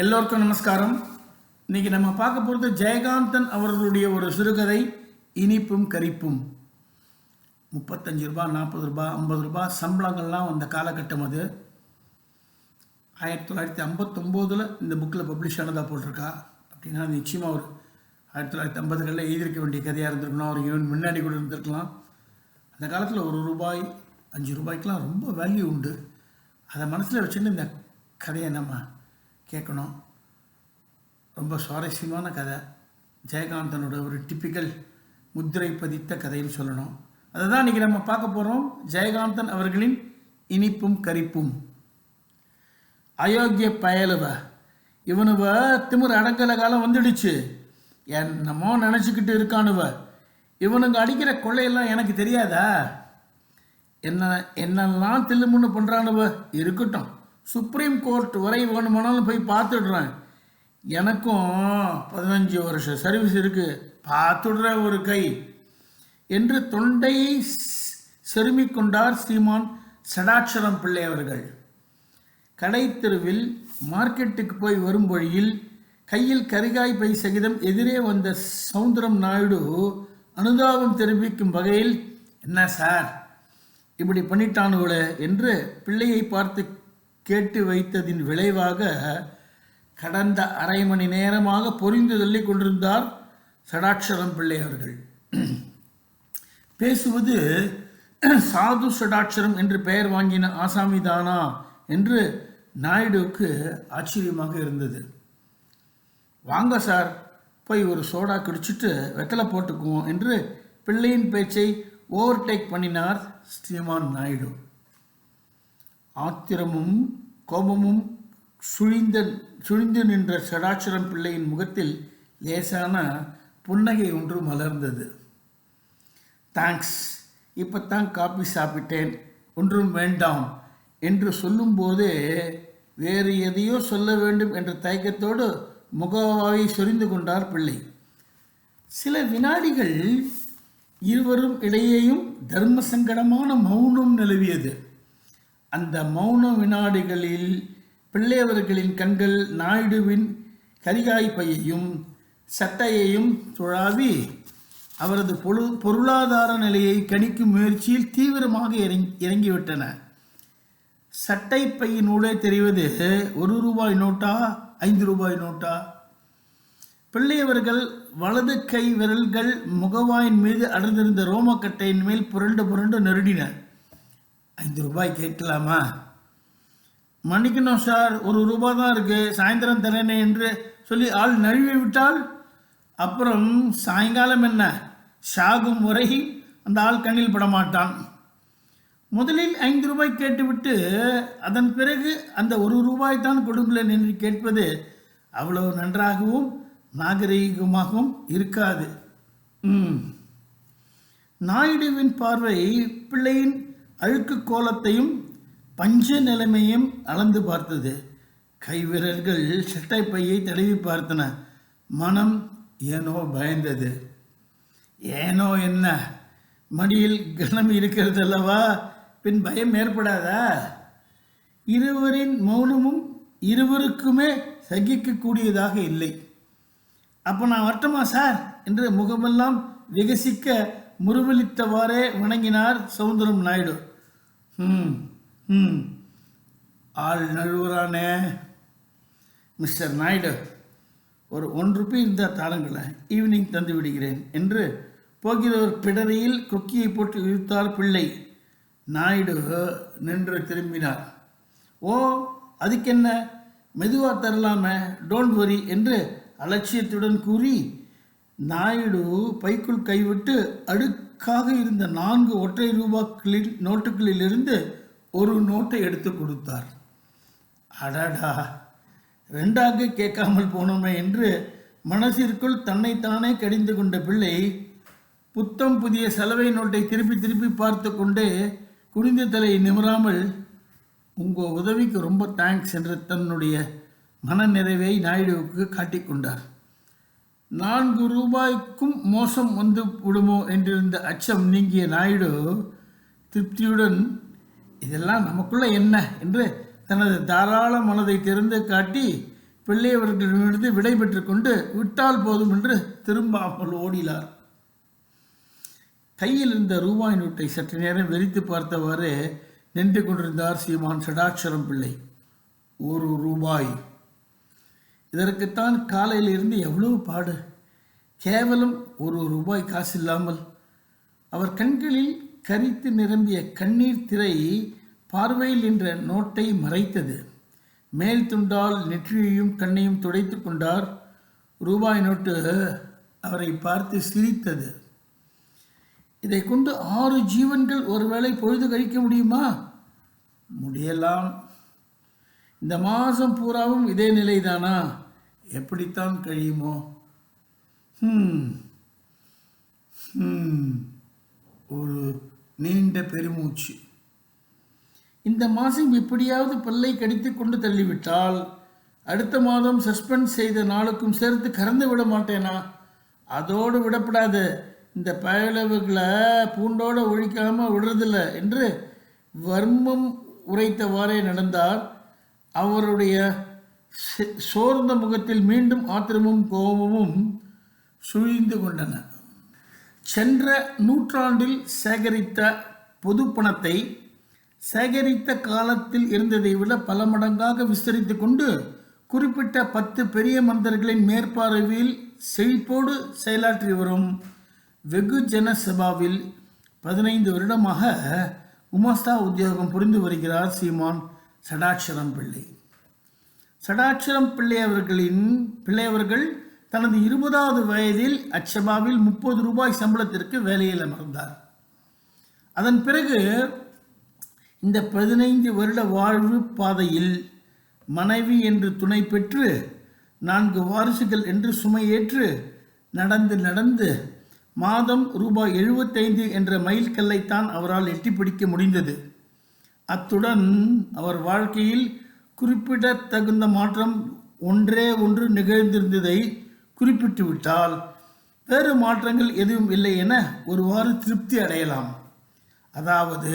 எல்லோருக்கும் நமஸ்காரம். இன்னைக்கு நம்ம பார்க்க போகிறது ஜெயகாந்தன் அவர்களுடைய ஒரு சிறுகதை இனிப்பும் கரிப்பும். முப்பத்தஞ்சு ரூபா நாற்பது ரூபாய் ஐம்பது ரூபாய் சம்பளங்கள்லாம் வந்த காலகட்டம் அது. ஆயிரத்தி தொள்ளாயிரத்தி ஐம்பத்தொம்போதில் இந்த புக்கில் பப்ளிஷ் ஆனதாக போட்டிருக்கா. அப்படின்னா நிச்சயமாக ஒரு ஆயிரத்தி தொள்ளாயிரத்தி ஐம்பதுகளில் எழுதியிருக்க வேண்டிய கதையாக இருந்திருக்கணும் அவர் ஈவன் முன்னாடி கூட இருந்திருக்கலாம். அந்த காலத்தில் ஒரு ரூபாய் அஞ்சு ரூபாய்க்கெலாம் ரொம்ப வேல்யூ உண்டு. அதை மனசில் வச்சுட்டு இந்த கதையை நம்ம கேட்கணும். ரொம்ப சுவாரஸ்யமான கதை. ஜெயகாந்தனோட ஒரு டிப்பிக்கல் முத்திரை பதித்த கதைன்னு சொல்லணும். அதை தான் இன்றைக்கி நம்ம பார்க்க போகிறோம் ஜெயகாந்தன் அவர்களின் இனிப்பும் கரிப்பும். அயோக்கிய பயலுவ இவனுவ திமிர் அடக்கல காலம் வந்துடுச்சு. என்னமோ நினச்சிக்கிட்டு இருக்கானுவ. இவனுங்க அடிக்கிற கொள்ளையெல்லாம் எனக்கு தெரியாதா? என்ன என்னெல்லாம் தில்லுமுன்னு பண்ணுறானுவ இருக்கட்டும். சுப்ரீம் கோர்ட் வரை வேணுமானாலும் போய் பார்த்துடுறேன். எனக்கும் பதினஞ்சு வருஷம் சர்வீஸ் இருக்குது பார்த்துடுற ஒரு கை. என்று தொண்டை செருமிக் கொண்டார் ஸ்ரீமான் சடாட்சரம் பிள்ளை அவர்கள். கடை தெருவில் மார்க்கெட்டுக்கு போய் வரும் வழியில் கையில் கரிகாய் பை சகிதம் எதிரே வந்த சவுந்தரம் நாயுடு அனுதாபம் தெரிவிக்கும் வகையில் என்ன சார்? இப்படி பண்ணிட்டானுகள என்று பிள்ளையை பார்த்து கேட்டு வைத்ததின் விளைவாக கடந்த அரை மணி நேரமாக பொறிந்து தள்ளி கொண்டிருந்தார் சடாட்சரம் பிள்ளை அவர்கள். பேசுவது சாது சடாட்சரம் என்று பெயர் வாங்கின ஆசாமி தானா என்று நாயுடுவுக்கு ஆச்சரியமாக இருந்தது. வாங்க சார் போய் ஒரு சோடா குடிச்சிட்டு வெத்தலை போட்டுக்குவோம் என்று பிள்ளையின் பேச்சை ஓவர்டேக் பண்ணினார் ஸ்ரீமான் நாயுடு. ஆத்திரமும் கோபமும் சுழிந்த சுழிந்து நின்ற சடாச்சரம் பிள்ளையின் முகத்தில் லேசான புன்னகை ஒன்று மலர்ந்தது. தேங்க்ஸ் இப்போத்தான் காபி சாப்பிட்டேன். ஒன்றும் வேண்டாம் என்று சொல்லும்போதே வேறு எதையோ சொல்ல வேண்டும் என்ற தயக்கத்தோடு முகவாயை சொரிந்து கொண்டார் பிள்ளை. சில வினாடிகள் இருவரும் இடையேயும் தர்ம சங்கடமான மௌனம் நிலவியது. அந்த மௌன வினாடிகளில் பிள்ளையவர்களின் கண்கள் நாயுடுவின் கரிகாய் பையையும் சட்டையையும் துழாவி அவரது பொரு பொருளாதார நிலையை கணிக்கும் முயற்சியில் தீவிரமாக இறங்கி இறங்கிவிட்டன. சட்டை பையினூடே தெரிவது ஒரு ரூபாய் நோட்டா ஐந்து ரூபாய் நோட்டா? பிள்ளையவர்கள் வலது கை விரல்கள் முகவாயின் மீது அடர்ந்திருந்த ரோமக்கட்டையின் மேல் புரண்டு புரண்டு நெருடினர் ஐந்து ரூபாய் கேட்கலாமா? மன்னிக்கணும் சார் ஒரு ரூபாய் தான் இருக்குது சாயந்தரம் தரேனே என்று சொல்லி ஆள் நழுவி விட்டால் அப்புறம் சாயங்காலம் என்ன? ஷாகும் வரை அந்த ஆள் கண்ணில் பட மாட்டான். முதலில் ஐந்து ரூபாய் கேட்டுவிட்டு அதன் பிறகு அந்த ஒரு ரூபாய் தான் கொடுங்களேன் என்று கேட்பது அவ்வளவு நன்றாகவும் நாகரீகமாகவும் இருக்காது. நாயுடுவின் பார்வை பிள்ளையின் அழுக்கு கோலத்தையும் பஞ்ச நிலைமையும் அளந்து பார்த்தது. கைவிரல்கள் சட்டை பையை தடவி பார்த்தன. மனம் ஏனோ பயந்தது. ஏனோ என்ன? மடியில் கனம் இருக்கிறது அல்லவா பின் பயம் ஏற்படாதா? இருவரின் மௌனமும் இருவருக்குமே சகிக்கக்கூடியதாக இல்லை. அப்போ நான் வரட்டுமா சார்? என்று முகமெல்லாம் விகசிக்க முருவலித்தவாறே வணங்கினார் சவுந்தரம் நாயுடு. ம் ம் ஆள் நழுவுறானே. மிஸ்டர் நாயுடு ஒரு ஒன் ருபி இருந்தால் தாருங்களேன் ஈவினிங் தந்து விடுகிறேன் என்று ஒரு கிடறையில் கொக்கியை போட்டு இழுத்தார் பிள்ளை. நாயுடு நின்று திரும்பினார். ஓ அதுக்கென்ன? மெதுவாக தரலாமே டோன்ட் வரி என்று அலட்சியத்துடன் கூறி நாயுடு பைக்குள் கைவிட்டு அடுக்காக இருந்த நான்கு ஒற்றை ரூபாக்களில் நோட்டுகளிலிருந்து ஒரு நோட்டை எடுத்து கொடுத்தார். அடடா ரெண்டாக கேட்காமல் போனோமே என்று மனசிற்குள் தன்னைத்தானே கடிந்து கொண்ட பிள்ளை புத்தம் புதிய சலவை நோட்டை திருப்பி திருப்பி பார்த்து கொண்டே குனிந்த தலையை நிமிராமல் உங்கள் உதவிக்கு ரொம்ப தேங்க்ஸ் என்று தன்னுடைய மனநிறைவை நாயுடுவுக்கு காட்டிக்கொண்டார் நான்கு ரூபாய்க்கும் மோசம் வந்து விடுமோ என்றிருந்த அச்சம் நீங்கிய நாயுடு திருப்தியுடன் இதெல்லாம் நமக்குள்ள என்ன? என்று தனது தாராள மனதை திறந்து காட்டி பிள்ளையவர்களிடமிருந்து விடை பெற்று கொண்டு விட்டால் போதும் என்று திரும்பாமல் ஓடினார். கையில் இருந்த ரூபாய் நோட்டை சற்று நேரம் வெறித்து பார்த்தவாறு நின்று கொண்டிருந்தார் சீமான் சடாட்சரம் பிள்ளை. ஒரு ரூபாய் இதற்குத்தான் காலையிலிருந்து எவ்வளவு பாடு. கேவலம் ஒரு ரூபாய் காசு இல்லாமல் அவர் கண்களில் கரித்து நிரம்பிய கண்ணீர் திரை பார்வையில் என்ற நோட்டை மறைத்தது. மேல் துண்டால் நெற்றியையும் கண்ணையும் துடைத்து கொண்டார். ரூபாய் நோட்டு அவரை பார்த்து சிரித்தது. இதை கொண்டு ஆறு ஜீவன்கள் ஒருவேளை பொழுது கழிக்க முடியுமா? முடியலாம். இந்த மாதம் பூராவும் இதே நிலைதானா? எப்படித்தான் கழியுமோ? ஒரு நீண்ட பெருமூச்சு. இந்த மாதம் இப்படியாவது பல்லை கடித்து கொண்டு தள்ளிவிட்டால் அடுத்த மாதம் சஸ்பெண்ட் செய்த நாளுக்கும் சேர்த்து கறந்து விட மாட்டேனா? அதோடு விடப்படாது. இந்த பயலவுகளை பூண்டோடு ஒழிக்காமல் விடுறதில்ல என்று வர்மம் உரைத்தவாறே நடந்தார் அவருடைய சோர்ந்த முகத்தில் மீண்டும் ஆத்திரமும் கோபமும் சுழிந்து கொண்டன. சென்ற நூற்றாண்டில் சேகரித்த பொது பணத்தை சேகரித்த காலத்தில் இருந்ததை விட பல மடங்காக விஸ்தரித்து கொண்டு குறிப்பிட்ட பத்து பெரிய மனிதர்களின் மேற்பார்வையில் செழிப்போடு செயலாற்றி வரும் வெகுஜன சபாவில் பதினைந்து வருடமாக உமாஸ்தா உத்தியோகம் புரிந்து வருகிறார் சீமான். சடாட்சரம் பிள்ளை சடாட்சரம் பிள்ளை அவர்களின் பிள்ளை அவர்கள் தனது இருபதாவது வயதில் அச்சபாவில் முப்பது ரூபாய் சம்பளத்திற்கு வேலையில் அமர்ந்தார். அதன் பிறகு இந்த பதினைந்து வருட வாழ்வு பாதையில் மனைவி என்று துணை பெற்று நான்கு வாரிசுகள் என்று சுமையேற்று நடந்து நடந்து மாதம் ரூபாய் எழுபத்தைந்து என்ற மைல்கல்லைத்தான் அவரால் எட்டி பிடிக்க முடிந்தது. அத்துடன் அவர் வாழ்க்கையில் குறிப்பிடத்தகுந்த மாற்றம் ஒன்றே ஒன்று நிகழ்ந்திருந்ததை குறிப்பிட்டு விட்டால் வேறு மாற்றங்கள் எதுவும் இல்லை என ஒருவாறு திருப்தி அடையலாம். அதாவது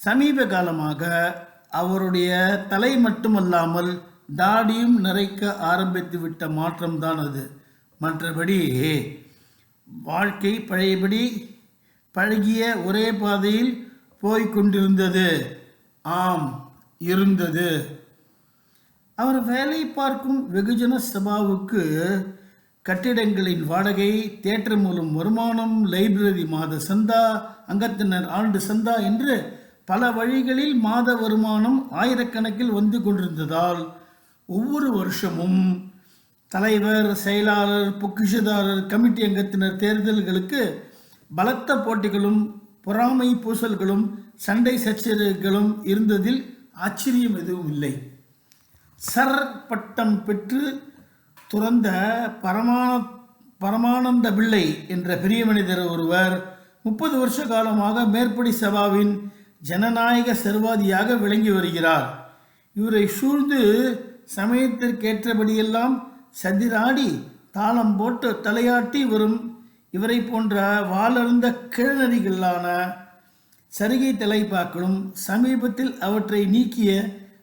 சமீப காலமாக அவருடைய தலை மட்டுமல்லாமல் தாடியும் நிறைக்க ஆரம்பித்து விட்ட மாற்றம்தான் அது. மற்றபடி வாழ்க்கை பழையபடி பழகிய ஒரே பாதையில் போய்கொண்டிருந்தது. ஆம் இருந்தது. அவர் வேலை பார்க்கும் வெகுஜன சபாவுக்கு கட்டிடங்களின் வாடகை தேட்டர் மூலம் வருமானம் லைப்ரரி மாத சந்தா அங்கத்தினர் ஆண்டு சந்தா என்று பல வழிகளில் மாத வருமானம் ஆயிரக்கணக்கில் வந்து கொண்டிருந்ததால் ஒவ்வொரு வருஷமும் தலைவர் செயலாளர் பொக்கிஷதாரர் கமிட்டி அங்கத்தினர் தேர்தல்களுக்கு பலத்த போட்டிகளும் பொறாமை பூசல்களும் சண்டை சச்சரவுகளும் இருந்ததில் ஆச்சரியம் எதுவும் இல்லை. சர் பட்டம் பெற்று துறந்த பரமான பரமானந்த பிள்ளை என்ற பெரிய மனிதர் ஒருவர் முப்பது வருஷ காலமாக மேற்படி சபாவின் ஜனநாயக சர்வாதியாக விளங்கி வருகிறார். இவரை சூழ்ந்து சமயத்திற்கேற்றபடியெல்லாம் சதிராடி தாளம் போட்டு தலையாட்டி வரும் இவரை போன்ற வாளர்ந்த கிழநரிகளான சருகை தலைப்பாக்களும் சமீபத்தில் அவற்றை நீக்கிய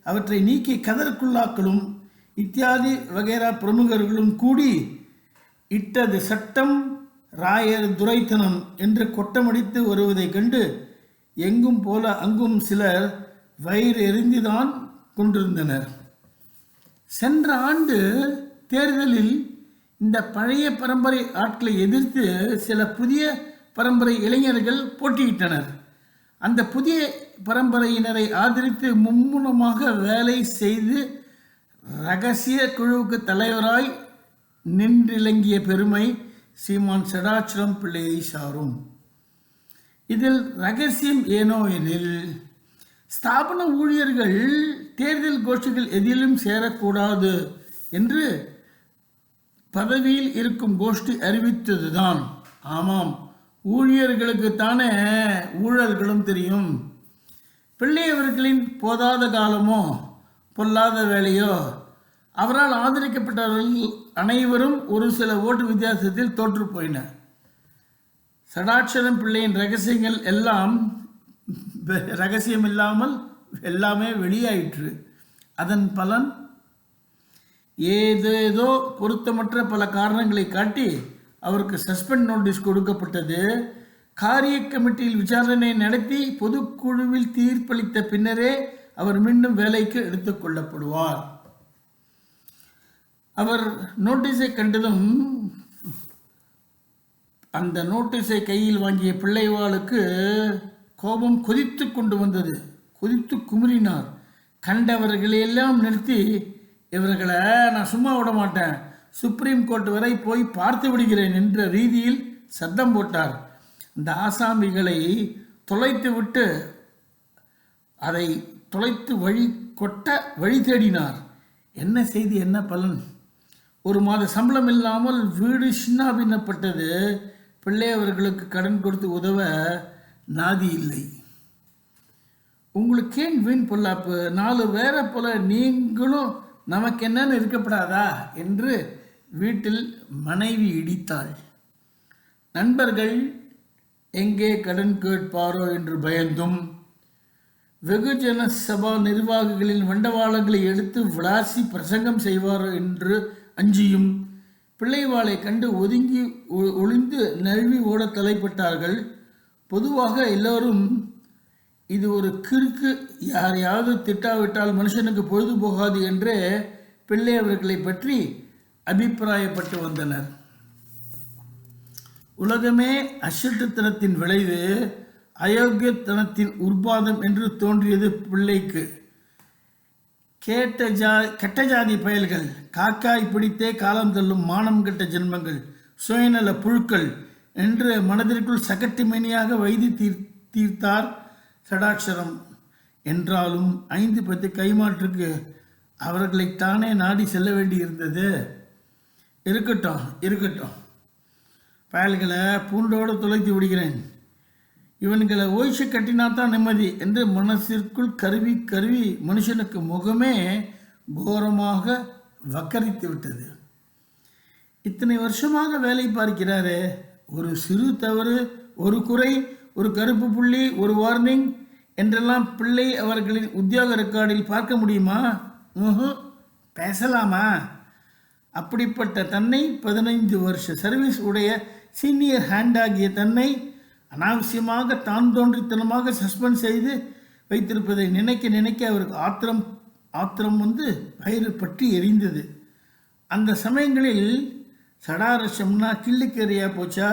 அவற்றை நீக்கி கதற்குள்ளாக்களும் இத்தியாதி வகைரா பிரமுகர்களும் கூடி இட்டது சட்டம் ராயர் துரைத்தனம் என்று கொட்டமடித்து வருவதைக் கண்டு எங்கும் போல அங்கும் சிலர் வயிறு எரிந்துதான் கொண்டிருந்தனர். சென்ற ஆண்டு தேர்தலில் இந்த பழைய பரம்பரை ஆட்களை எதிர்த்து சில புதிய பரம்பரை இளைஞர்கள் போட்டியிட்டனர். அந்த புதிய பரம்பரையினரை ஆதரித்து மும்முனமாக வேலை செய்து ரகசிய குழுவுக்கு தலைவராய் நின்றிலங்கிய பெருமை சீமான் சடாச்சலம் பிள்ளையை சாரும். இதில் ரகசியம் ஏனோ எனில் ஸ்தாபன ஊழியர்கள் தேர்தல் கோஷ்டிகள் எதிலும் சேரக்கூடாது என்று பதவியில் இருக்கும் கோஷ்டி அறிவித்ததுதான். ஆமாம் ஊழியர்களுக்கு தானே ஊழல்களும் தெரியும். பிள்ளையவர்களின் போதாத காலமோ பொல்லாத வேலையோ அவரால் ஆதரிக்கப்பட்டவர்கள் அனைவரும் ஒரு சில ஓட்டு வித்தியாசத்தில் தோற்று போயினர் சடாட்சரம் பிள்ளையின் ரகசியங்கள் எல்லாம் ரகசியம் இல்லாமல் எல்லாமே வெளியாயிற்று. அதன் பலன் ஏதேதோ பொருத்தமற்ற பல காரணங்களை காட்டி அவருக்கு சஸ்பெண்ட் நோட்டீஸ் கொடுக்கப்பட்டது. காரிய கமிட்டியில் விசாரணை நடத்தி பொதுக்குழுவில் தீர்ப்பளித்த பின்னரே அவர் மீண்டும் வேலைக்கு எடுத்துக்கொள்ளப்படுவார் அவர் நோட்டீஸை கண்டதும் அந்த நோட்டீஸை கையில் வாங்கிய பிள்ளைவாளுக்கு கோபம் கொதித்து கொண்டு வந்தது. கொதித்து குமுறினார். கண்டவர்களையெல்லாம் நிறுத்தி இவர்களை நான் சும்மா விட மாட்டேன். சுப்ரீம் கோர்ட் வரை போய் பார்த்து விடுகிறேன் என்ற ரீதியில் சத்தம் போட்டார். இந்த ஆசாமிகளை தொலைத்து விட்டு அதை தொலைத்து வழி கொட்ட வழி தேடினார். என்ன செய்தி என்ன பலன்? ஒரு மாத சம்பளம் இல்லாமல் வீடு சின்னாபின்னப்பட்டது. பிள்ளை அவர்களுக்கு கடன் கொடுத்து உதவ நாதி இல்லை. உங்களுக்கு ஏன் வீண் பொல்லாப்பு? நாலு பேரை போல நீங்களும் நமக்கு என்னன்னு இருக்கப்படாதா? என்று வீட்டில் மனைவி இடித்தாள். நண்பர்கள் எங்கே கடன் கேட்பாரோ? என்று பயந்தும் வெகுஜன சபா நிர்வாகிகளின் வண்டவாளங்களை எடுத்து விளாசி பிரசங்கம் செய்வாரோ என்று அஞ்சியும் பிள்ளைவாளை கண்டு ஒதுங்கி ஒ- ஒளிந்து நழுவி ஓட தலைப்பட்டார்கள். பொதுவாக எல்லோரும் இது ஒரு கிறுக்கு யாரையாவது திட்டாவிட்டால் மனுஷனுக்கு பொழுது போகாது என்று பிள்ளை அவர்களை பற்றி அபிப்பிராயப்பட்டு வந்தனர். உலகமே அசட்டுத்தனத்தின் விளைவு அயோக்கியத்தனத்தின் உற்பாதம் என்று தோன்றியது பிள்ளைக்கு. கேட்ட ஜா கெட்ட ஜாதி பயல்கள் காக்காய் பிடித்தே காலம் தள்ளும் மானம் கெட்ட ஜென்மங்கள் சுயநல புழுக்கள் என்று மனதிற்குள் சகட்டுமணியாக வைத்து தீர் தீர்த்தார் சடாட்சரம் என்றாலும் ஐந்து பத்து கைமாற்றுக்கு அவர்களை தானே நாடி செல்ல வேண்டி இருந்தது இருக்கட்டும் இருக்கட்டும். பயல்களை பூண்டோடு துளைத்து விடுகிறேன். இவன்களை ஓய்ச்சி கட்டினாத்தான் நிம்மதி என்று மனசிற்குள் கருவி கருவி மனுஷனுக்கு முகமே கோரமாக வக்கரித்து விட்டது. இத்தனை வருஷமாக வேலை பார்க்கிறாரே ஒரு சிறு தவறு ஒரு குறை ஒரு கருப்பு புள்ளி ஒரு வார்னிங் என்றெல்லாம் பிள்ளை அவர்களின் உத்தியோக ரெக்கார்டில் பார்க்க முடியுமா? பேசலாமா? அப்படிப்பட்ட தன்னை பதினைந்து வருஷ சர்வீஸ் உடைய சீனியர் ஹேண்ட் ஆகிய தன்னை அனாவசியமாக தான் தோன்றித்தனமாக சஸ்பெண்ட் செய்து வைத்திருப்பதை நினைக்க நினைக்க அவருக்கு ஆத்திரம் ஆத்திரம் வந்து வயிறு பற்றி எரிந்தது. அந்த சமயங்களில் சடாரசம்னா கிள்ளுக்கறியா போச்சா?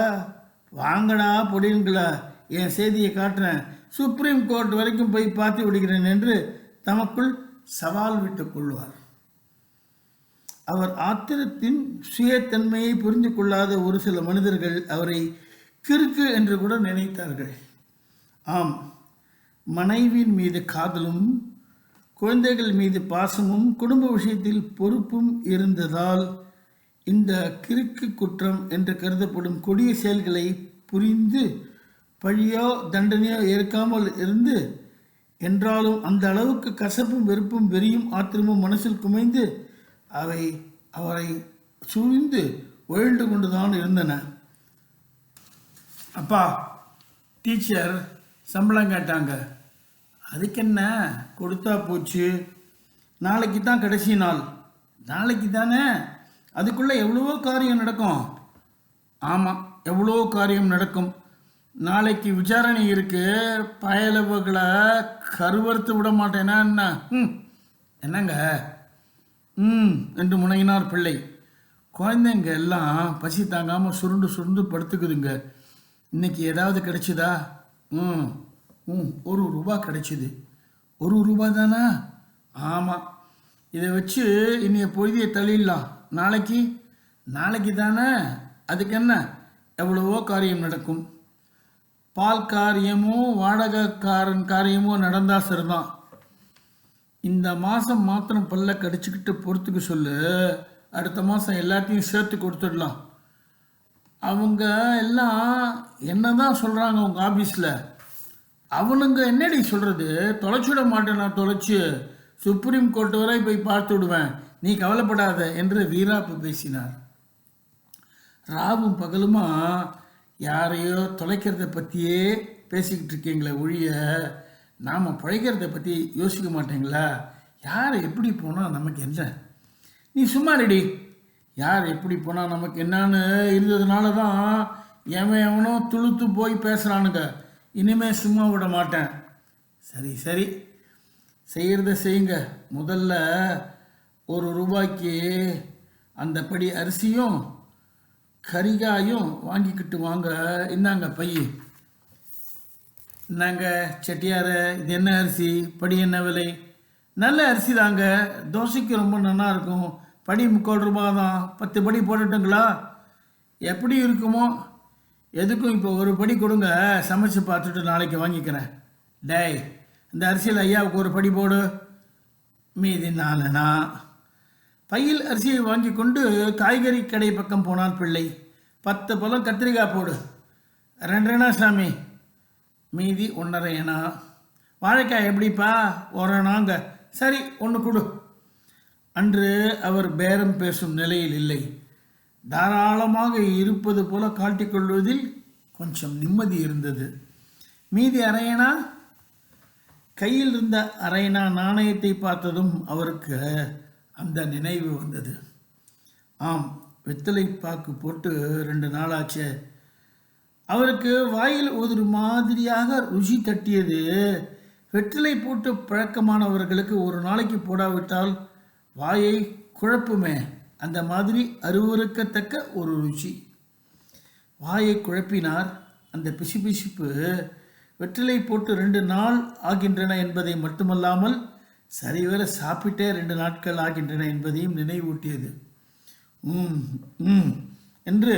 வாங்கடா பொடியுங்களா என் செய்தியை காட்டுறேன். சுப்ரீம் கோர்ட் வரைக்கும் போய் பார்த்து விடுகிறேன் என்று தமக்குள் சவால் விட்டுக் கொள்வார். அவர் ஆத்திரத்தின் சுயத்தன்மையை புரிந்து கொள்ளாத ஒரு சில மனிதர்கள் அவரை கிறுக்கு என்று கூட நினைத்தார்கள். ஆம் மனைவியின் மீது காதலும் குழந்தைகள் மீது பாசமும் குடும்ப விஷயத்தில் பொறுப்பும் இருந்ததால் இந்த கிறுக்கு குற்றம் என்று கருதப்படும் கொடிய செயல்களை புரிந்து பழியோ தண்டனையோ ஏற்காமல் இருந்து என்றாலும் அந்த அளவுக்கு கசப்பும் வெறுப்பும் வெறியும் ஆத்திரமும் மனசில் குமைந்து அவை அவரை சூழ்ந்து ஒழிந்து கொண்டுதான் இருந்தன. அப்பா டீச்சர் சம்பளம் கேட்டாங்க. அதுக்கு என்ன கொடுத்தா போச்சு. நாளைக்கு தான் கடைசி நாள். நாளைக்கு தானே அதுக்குள்ளே எவ்வளவோ காரியம் நடக்கும். ஆமாம் எவ்வளோ காரியம் நடக்கும். நாளைக்கு விசாரணை இருக்கு. பயலவுகளை கருவறுத்து விட மாட்டேனா. என்ன? ம். என்னங்க? ம். என்று முனையினார் பிள்ளை. குழந்தைங்க எல்லாம் பசி தாங்காமல் சுருண்டு சுருண்டு படுத்துக்குதுங்க. இன்னைக்கு ஏதாவது கிடைச்சிதா? ம். ம். ஒரு ரூபா கிடைச்சிது. ஒரு ரூபா தானா? ஆமாம் இதை வச்சு இன்னைய பொழுதியை தள்ளிடலாம். நாளைக்கு? நாளைக்கு தானே? அதுக்கு என்ன? எவ்வளவோ காரியம் நடக்கும். பால் காரியமோ வாடகைக்காரன் காரியமோ நடந்தா சரிதான். இந்த மாதம் மாத்திரம் பல்ல கடிச்சுக்கிட்டு பொறுத்துக்க சொல்லு. அடுத்த மாதம் எல்லாத்தையும் சேர்த்து கொடுத்துடலாம். அவங்க எல்லாம் என்ன தான் சொல்கிறாங்க உங்கள் ஆஃபீஸில் அவனுங்க என்னடி சொல்கிறது தொலைச்சிட மாட்டேன் நான் தொலைச்சி. சுப்ரீம் கோர்ட் வரை போய் பார்த்து விடுவேன். நீ கவலைப்படாத என்று வீராப்பு பேசினார். ராவும் பகலுமா யாரையோ தொலைக்கிறத பற்றியே பேசிக்கிட்டு இருக்கீங்களே ஒழிய நாம் பிழைக்கிறத பற்றி யோசிக்க மாட்டீங்களா? யார் எப்படி போனால் நமக்கு என்ன? நீ சும்மா ரெடி யார் எப்படி போனால் நமக்கு என்னன்னு இருந்ததுனால தான் எவன் எவனோ துளுத்து போய் பேசுகிறானுங்க இனிமே சும்மா விட மாட்டேன். சரி சரி. செய்கிறத செய்யுங்க. முதல்ல ஒரு ரூபாய்க்கு அந்த படி அரிசியும் கரிகாயும் வாங்கிக்கிட்டு வாங்க. இந்தாங்க பைய. இந்தாங்க செட்டியார இது என்ன அரிசி? படி என்ன விலை? நல்ல அரிசி தாங்க. தோசைக்கு ரொம்ப நல்லா இருக்கும். படி முக்கால் ரூபா தான். பத்து படி போட்டுட்டுங்களா எப்படி இருக்குமோ? எதுக்கும் இப்போ ஒரு படி கொடுங்க. சமைச்சு பார்த்துட்டு நாளைக்கு வாங்கிக்கிறேன். டேய் இந்த அரிசியில் ஐயாவுக்கு ஒரு படி போடு. மீதி நாலுனா? பையில் அரிசியை வாங்கி கொண்டு காய்கறி கடை பக்கம் போனான் பிள்ளை. பத்து பழம் கத்திரிக்காய் போடு. ரெண்டரைனா சாமி. மீதி ஒன்றரைனா வாழைக்காய் எப்படிப்பா? ஒரணாங்க சரி ஒன்று கொடு. அன்று அவர் பேரம் பேசும் நிலையில் இல்லை. தாராளமாக இருப்பது போல காட்டிக்கொள்வதில் கொஞ்சம் நிம்மதி இருந்தது. மீதி அரையனா கையில் இருந்த அரையனா நாணயத்தை பார்த்ததும் அவருக்கு அந்த நினைவு வந்தது. ஆம் வெத்தலை பாக்கு போட்டு ரெண்டு நாளாச்சே. அவருக்கு வாயில் ஒரு மாதிரியாக ருசி தட்டியது. வெற்றிலை போட்டு பழக்கமானவர்களுக்கு ஒரு நாளைக்கு போடாவிட்டால் வாயை குழப்புமே. அந்த மாதிரி அருவருக்கத்தக்க ஒரு ருசி. வாயை குழப்பினார். அந்த பிசுபிசுப்பு வெற்றிலை போட்டு ரெண்டு நாள் ஆகின்றன என்பதை மட்டுமல்லாமல் சரிவர சாப்பிட்டே ரெண்டு நாட்கள் ஆகின்றன என்பதையும் நினைவூட்டியது. ம் ம் என்று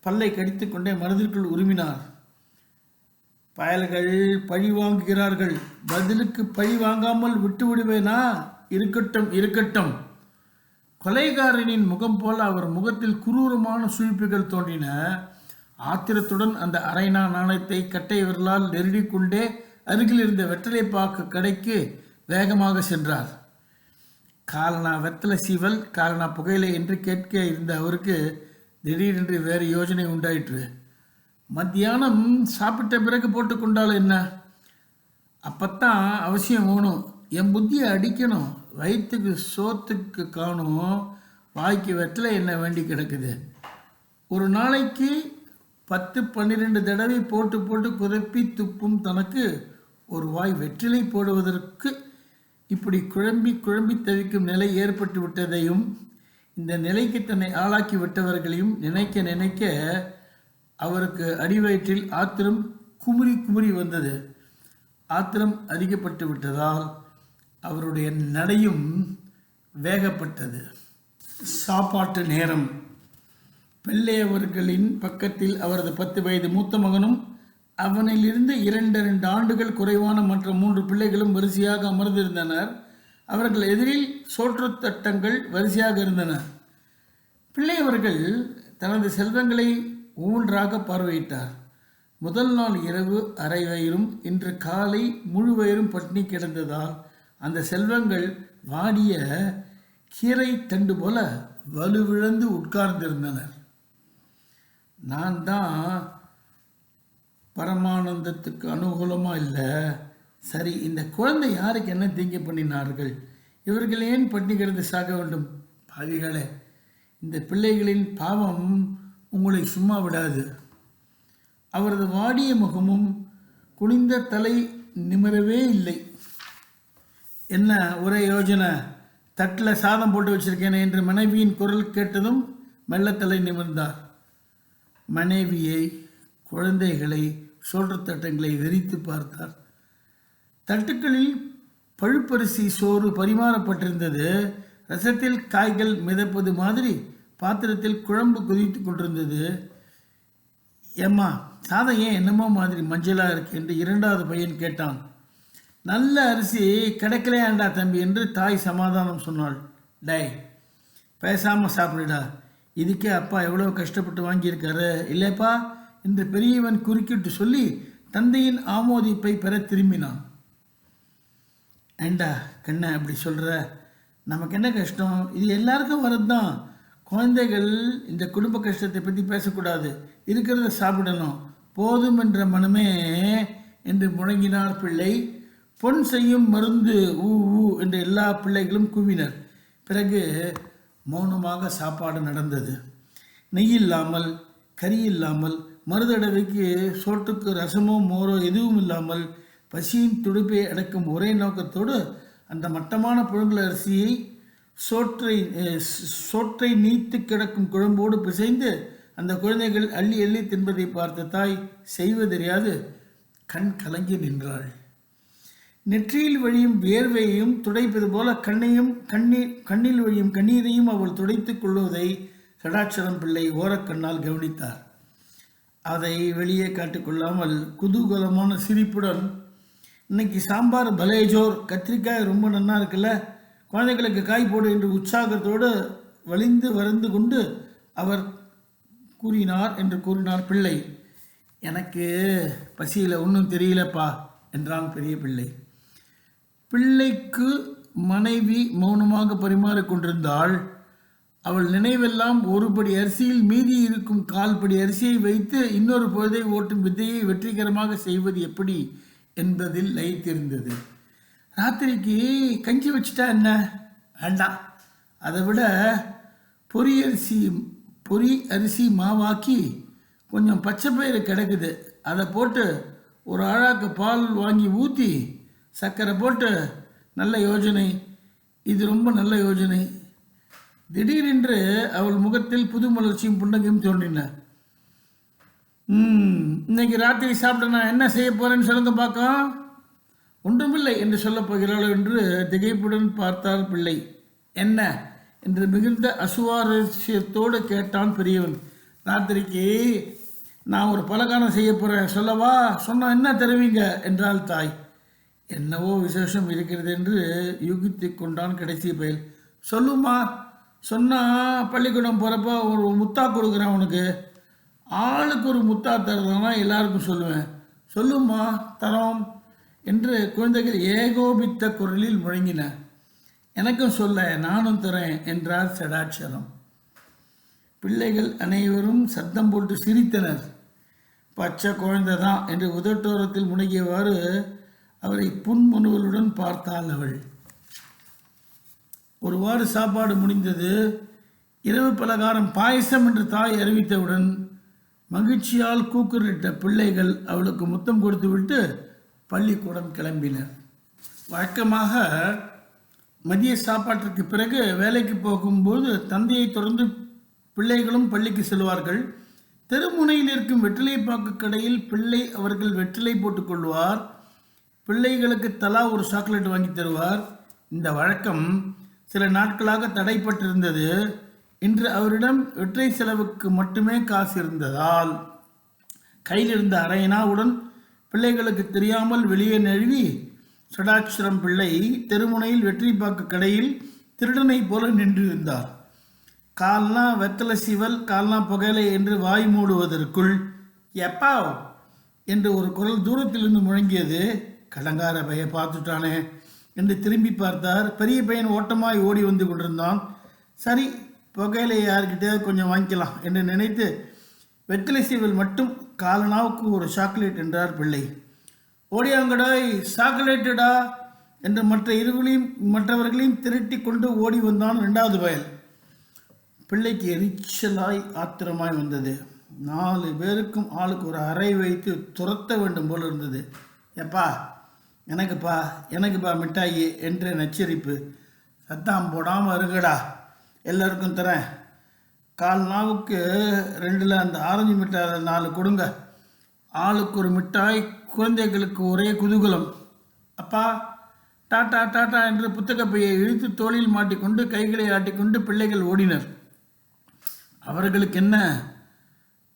பல்லை கடித்துக்கொண்டே மனதிற்குள் உருமினார். பயல்கள் பழி வாங்குகிறார்கள். பதிலுக்கு பழி வாங்காமல் விட்டு விடுவேனா இருக்கட்டும் இருக்கட்டும். கொலைகாரனின் முகம் போல அவர் முகத்தில் குரூரமான சுழிப்புகள் தோன்றின. ஆத்திரத்துடன் அந்த அரைனா நாணயத்தை கட்டை விரலால் நெருடிக்கொண்டே அருகில் இருந்த வெற்றிலை பாக்கு கடைக்கு வேகமாக சென்றார். காலனா வெத்தலை சீவல் காலனா புகையிலை என்று கேட்க இருந்த அவருக்கு திடீரென்று வேறு யோசனை உண்டாயிற்று. மத்தியானம் சாப்பிட்ட பிறகு போட்டுக்கொண்டால் என்ன? அப்பத்தான் அவசியம் வேணும். என் புத்தியை அடிக்கணும். வயிற்றுக்கு சோத்துக்கு காணும். வாய்க்கு வெத்தலை என்ன வேண்டி கிடக்குது? ஒரு நாளைக்கு பத்து பன்னிரெண்டு தடவை போட்டு போட்டு குதப்பி துப்பும் தனக்கு ஒரு வாய் வெற்றிலை போடுவதற்கு இப்படி குழம்பி குழம்பி தவிக்கும் நிலை ஏற்பட்டு விட்டதையும் இந்த நிலைக்கு தன்னை ஆளாக்கி விட்டவர்களையும் நினைக்க நினைக்க அவருக்கு அடிவயிற்றில் ஆத்திரம் குமுறி குமுறி வந்தது. ஆத்திரம் அதிகப்பட்டு விட்டதால் அவருடைய நடையும் வேகப்பட்டது. சாப்பாட்டு நேரம். பிள்ளையவர்களின் பக்கத்தில் அவரது பத்து வயது மூத்த மகனும் அவனிலிருந்து இரண்டு இரண்டு ஆண்டுகள் குறைவான மற்ற மூன்று பிள்ளைகளும் வரிசையாக அமர்ந்திருந்தனர். அவர்கள் எதிரில் சோற்றுத்தட்டங்கள் வரிசையாக இருந்தன. பிள்ளையவர்கள் தனது செல்வங்களை ஒவ்வொன்றாக பார்வையிட்டார். முதல் நாள் இரவு அரை வயிறும் இன்று காலை முழு வயிறும் பட்டினி கிடந்ததால் அந்த செல்வங்கள் வாடிய கீரை தண்டு போல வலுவிழந்து உட்கார்ந்திருந்தனர். நான் தான் பரமானந்தத்துக்கு அனுகூலமாக இல்லை? சரி இந்த குழந்தை யாருக்கு என்ன தீங்கு பண்ணினார்கள்? இவர்கள் ஏன் பட்டினி சாக வேண்டும்? பாவிகளே இந்த பிள்ளைகளின் பாவம் உங்களை சும்மா விடாது. அவரது வாடிய முகமும் குனிந்த தலை நிமிரவே இல்லை. என்ன ஒரே யோஜனை? தட்டில் சாதம் போட்டு வச்சிருக்கேனே என்று மனைவியின் குரல் கேட்டதும் மெல்லத்தலை நிமிர்ந்தார். மனைவியை குழந்தைகளை சோற்றுத்தட்டங்களை விரித்து பார்த்தார். தட்டுக்களில் பழுப்பரிசி சோறு பரிமாறப்பட்டிருந்தது. ரசத்தில் காய்கள் மிதப்பது மாதிரி பாத்திரத்தில் குழம்பு குதித்து கொண்டிருந்தது. ஏம்மா சாதம் ஏன் என்னமோ மாதிரி மஞ்சளாக இருக்கு? என்று இரண்டாவது பையன் கேட்டான். நல்ல அரிசி கிடைக்கலையாண்டா தம்பி என்று தாய் சமாதானம் சொன்னாள். டேய் பேசாமல் சாப்பிடுடா. இதுக்கே அப்பா எவ்வளோ கஷ்டப்பட்டு வாங்கியிருக்காரு. இல்லைப்பா என்று பெரியவன் குறுக்கிட்டு சொல்லி தந்தையின் ஆமோதிப்பை பெற திரும்பினான். ஏண்டா கண்ணை அப்படி சொல்கிற நமக்கு என்ன கஷ்டம்? இது எல்லாருக்கும் வரது தான் குழந்தைகள் இந்த குடும்ப கஷ்டத்தை பற்றி பேசக்கூடாது. இருக்கிறத சாப்பிடணும். போதும் என்ற மனமே என்று முழங்கினார் பிள்ளை. பொன் செய்யும் மருந்து ஊ ஊ என்று எல்லா பிள்ளைகளும் கூவினர். பிறகு மௌனமாக சாப்பாடு நடந்தது. நெய் இல்லாமல் கறி இல்லாமல் மறுதடவைக்கு சோற்றுக்கு ரசமோ மோரோ எதுவும் இல்லாமல் பசியின் துடுப்பை அடக்கும் ஒரே நோக்கத்தோடு அந்த மட்டமான புழுங்கல் அரிசியை சோற்றை சோற்றை நீத்து கிடக்கும் குழம்போடு பிசைந்து அந்த குழந்தைகள் அள்ளி அள்ளி தின்பதை பார்த்த தாய் செய்வதறியாது கண் கலங்கி நின்றாள். நெற்றியில் வழியும் வேர்வையையும் துடைப்பது போல கண்ணையும் கண்ணீர் கண்ணில் வழியும் கண்ணீரையும் அவள் துடைத்துக் கொள்வதை சடாட்சரம் பிள்ளை ஓரக்கண்ணால் கவனித்தார். அதை வெளியே காட்டிக்கொள்ளாமல் குதூகலமான சிரிப்புடன் இன்னைக்கு சாம்பார் பலேஜோர் கத்திரிக்காய் ரொம்ப நன்னா இருக்குல்ல குழந்தைகளுக்கு காய் போடு என்று உற்சாகத்தோடு வலிந்து வருந்து கொண்டு அவர் கூறினார் என்று கூறினார் பிள்ளை எனக்கு பசியில் ஒன்றும் தெரியலப்பா என்றான் பெரிய பிள்ளை. பிள்ளைக்கு மனைவி மௌனமாக பரிமாறிக்கொண்டிருந்தாள் அவள் நினைவெல்லாம் ஒரு படி அரிசியில் மீதி இருக்கும் கால்படி அரிசியை வைத்து இன்னொரு பொழுதை ஓட்டும் வித்தையை வெற்றிகரமாக செய்வது எப்படி என்பதில் லயித்திருந்தது ராத்திரிக்கு கஞ்சி வச்சுட்டா என்ன? வேண்டாம். அதை விட பொரி அரிசி பொரி அரிசி மாவாக்கி கொஞ்சம் பச்சை பயிறு கிடக்குது. அதை போட்டு ஒரு அழாக்கு பால் வாங்கி ஊற்றி சர்க்கரை போட்டு நல்ல யோஜனை. இது ரொம்ப நல்ல யோஜனை. திடீரென்று அவள் முகத்தில் புது மலர்ச்சியும் புன்னகையும் தோன்றின. இன்னைக்கு ராத்திரி சாப்பிட நான் என்ன செய்ய போறேன்னு சொல்லுங்க பார்க்கலாம் ஒன்றுமில்லை என்று சொல்லப் போகிறாள் என்று திகைப்புடன் பார்த்தார் பிள்ளை. என்ன? என்று மிகுந்த அசுவாரஸ்யத்தோடு கேட்டான் பெரியவன். ராத்திரிக்கு நான் ஒரு பலகாரம் செய்ய போகிறேன் சொல்லவா? சொன்னா என்ன தருவீங்க? என்றாள் தாய். என்னவோ விசேஷம் இருக்கிறது என்று யூகித்து கொண்டான் கடைசி பயல். சொல்லுமா சொன்னால் பள்ளிக்கூடம் போகிறப்ப ஒரு முத்தா கொடுக்குறேன் உனக்கு. ஆளுக்கு ஒரு முத்தா தருதுன்னா எல்லாருக்கும் சொல்லுவேன். சொல்லுமா தரோம் என்று குழந்தைகள் ஏகோபித்த குரலில் முழங்கின. எனக்கும் சொல்ல நானும் தரேன் என்றார் சடாட்சரம் பிள்ளைகள் அனைவரும் சத்தம் போட்டு சிரித்தனர். பச்சை குழந்தை தான் என்று உதட்டோரத்தில் முடங்கியவாறு அவரை புன்முனுவலுடன் பார்த்தாள் அவள். ஒருவாறு சாப்பாடு முடிந்தது இரவு பலகாரம் பாயசம் என்று தாய் அறிவித்தவுடன் மகிழ்ச்சியால் கூக்குரிட்ட பிள்ளைகள் அவளுக்கு முத்தம் கொடுத்துவிட்டு பள்ளிக்கூடம் கிளம்பினர். வழக்கமாக மதிய சாப்பாட்டிற்கு பிறகு வேலைக்கு போகும்போது தந்தையை தொடர்ந்து பிள்ளைகளும் பள்ளிக்கு செல்வார்கள். தெருமுனையில் இருக்கும் வெற்றிலை பாக்கு கடையில் பிள்ளை அவர்கள் வெற்றிலை போட்டுக்கொள்வார் பிள்ளைகளுக்கு தலா ஒரு சாக்லேட் வாங்கி தருவார். இந்த வழக்கம் சில நாட்களாக தடைப்பட்டிருந்தது. இன்று அவரிடம் வெற்றை செலவுக்கு மட்டுமே காசு இருந்ததால் கையில் இருந்த அரையனாவுடன் பிள்ளைகளுக்கு தெரியாமல் வெளியே நழுவி சடாட்சரம் பிள்ளை தெருமுனையில் வெற்றி பாக்கு கடையில் திருடனை போல நின்றிருந்தார். கால்னா வெத்தலை சிவல் கால்னா புகையிலை என்று வாய் மூடுவதற்குள் எப்பாவ் என்று ஒரு குரல் தூரத்திலிருந்து முழங்கியது. கடங்கார பைய பார்த்துட்டானே. என்று திரும்பி பார்த்தார். பெரிய பையன் ஓட்டமாய் ஓடி வந்து கொண்டிருந்தான். சரி புகையில யார்கிட்டயாவது கொஞ்சம் வாங்கிக்கலாம் என்று நினைத்து வெத்தலை சீவில் மட்டும் காலனாவுக்கு ஒரு சாக்லேட் என்றார் பிள்ளை. ஓடியாங்கடாய் சாக்லேட்டடா என்று மற்ற இருவர்களையும் மற்றவர்களையும் திரட்டி கொண்டு ஓடி வந்தான் ரெண்டாவது பயல் பிள்ளைக்கு எரிச்சலாய் ஆத்திரமாய் வந்தது. நாலு பேருக்கும் ஆளுக்கு ஒரு அறை வைத்து துரத்த வேண்டும் போல் இருந்தது. எப்பா எனக்குப்பா எனக்குப்பா மிட்டாயி என்ற நச்சரிப்பு. சத்தாம் போடாமல் இருக்குடா எல்லாருக்கும் தரேன். கால் நாவுக்கு ரெண்டில் அந்த ஆரஞ்சு மிட்டாய் நாலு கொடுங்க. ஆளுக்கு ஒரு மிட்டாய் குழந்தைகளுக்கு ஒரே குதூகலம். அப்பா டாட்டா டாட்டா என்று புத்தகப்பையை இழுத்து தோளில் மாட்டிக்கொண்டு கைகளை ஆட்டிக்கொண்டு பிள்ளைகள் ஓடினர். அவர்களுக்கு என்ன?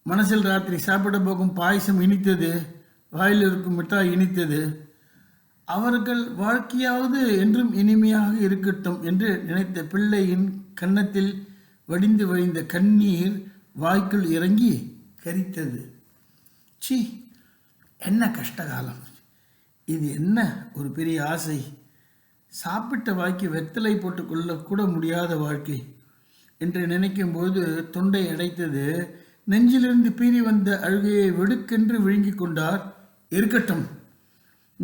மனசில் ராத்திரி சாப்பிட போகும் பாயசம் இனித்தது வாயில் இருக்கும் மிட்டாய் இனித்தது. அவர்கள் வாழ்க்கையாவது என்றும் இனிமையாக இருக்கட்டும் என்று நினைத்த பிள்ளையின் கன்னத்தில் வடிந்து வழிந்த கண்ணீர் வாய்க்குள் இறங்கி கரித்தது. சி என்ன கஷ்டகாலம். இது என்ன ஒரு பெரிய ஆசை. சாப்பிட்ட வாய்க்கு வெத்தலை போட்டு கொள்ளக்கூட முடியாத வாழ்க்கை என்று நினைக்கும்போது தொண்டை அடைத்தது. நெஞ்சிலிருந்து பீறி வந்த அழுகையை வெடுக்கென்று விழுங்கிக் கொண்டார். இருக்கட்டும்.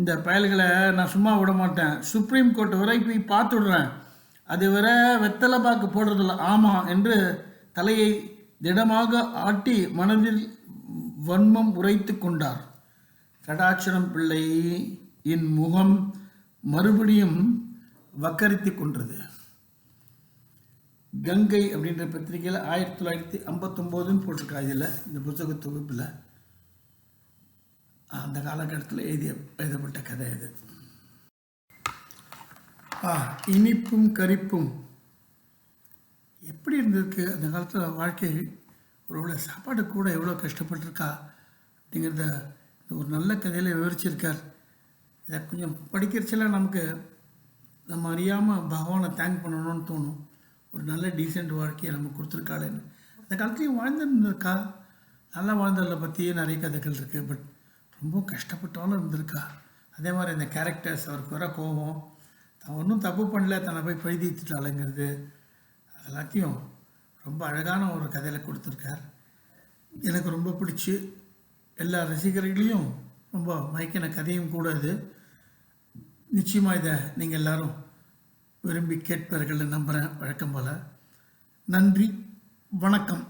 இந்த பயல்களை நான் சும்மா விட மாட்டேன். சுப்ரீம் கோர்ட் வரை போய் பார்த்துடுறேன். அதுவரை வெத்தலை பாக்கு போடுறதில்ல. ஆமாம் என்று தலையை திடமாக ஆட்டி மனதில் வன்மம் உரைத்து கொண்டார். கடாட்சரம் பிள்ளையின் முகம் மறுபடியும் வக்கரித்து கொன்றது. கங்கை அப்படின்ற பத்திரிகையில் ஆயிரத்தி தொள்ளாயிரத்தி ஐம்பத்தொம்போதுன்னு போட்டிருக்கா இதில் இந்த புத்தக தொகுப்பில். அந்த காலகட்டத்தில் எழுதிய எழுதப்பட்ட கதை இது ஆ இனிப்பும் கரிப்பும். எப்படி இருந்திருக்கு அந்த காலத்தில் வாழ்க்கை? ஒருவேளை சாப்பாடு கூட எவ்வளோ கஷ்டப்பட்டிருக்கா? அப்படிங்கிறத இந்த ஒரு நல்ல கதையில் விவரிச்சிருக்கார். இதை கொஞ்சம் படிக்கிறச்செல்லாம் நமக்கு நம்ம அறியாமல் பகவானை தேங்க் பண்ணணும்னு தோணும். ஒரு நல்ல டீசெண்ட் வாழ்க்கையை நம்ம கொடுத்துருக்காளேன்னு. அந்த காலத்துலேயும் வாழ்ந்துருந்துருக்கா? நல்லா வாழ்ந்ததில் பற்றியே நிறைய கதைகள் இருக்குது பட் ரொம்ப கஷ்டப்பட்டாலும் இருந்திருக்கா. அதே மாதிரி இந்த கேரக்டர்ஸ் அவருக்கு வர கோபம் தான் ஒன்றும் தப்பு பண்ணல தன்னை போய் பழுதித்துட்டாளுங்கிறது அது எல்லாத்தையும் ரொம்ப அழகான ஒரு கதையில் கொடுத்துருக்கார். எனக்கு ரொம்ப பிடிச்சி எல்லா ரசிகர்களையும் ரொம்ப மயக்கின கதையும் கூட இது. நிச்சயமாக இதை நீங்கள் எல்லாரும் விரும்பி கேட்பார்கள்னு நம்புகிறேன் வழக்கம் போல். நன்றி வணக்கம்.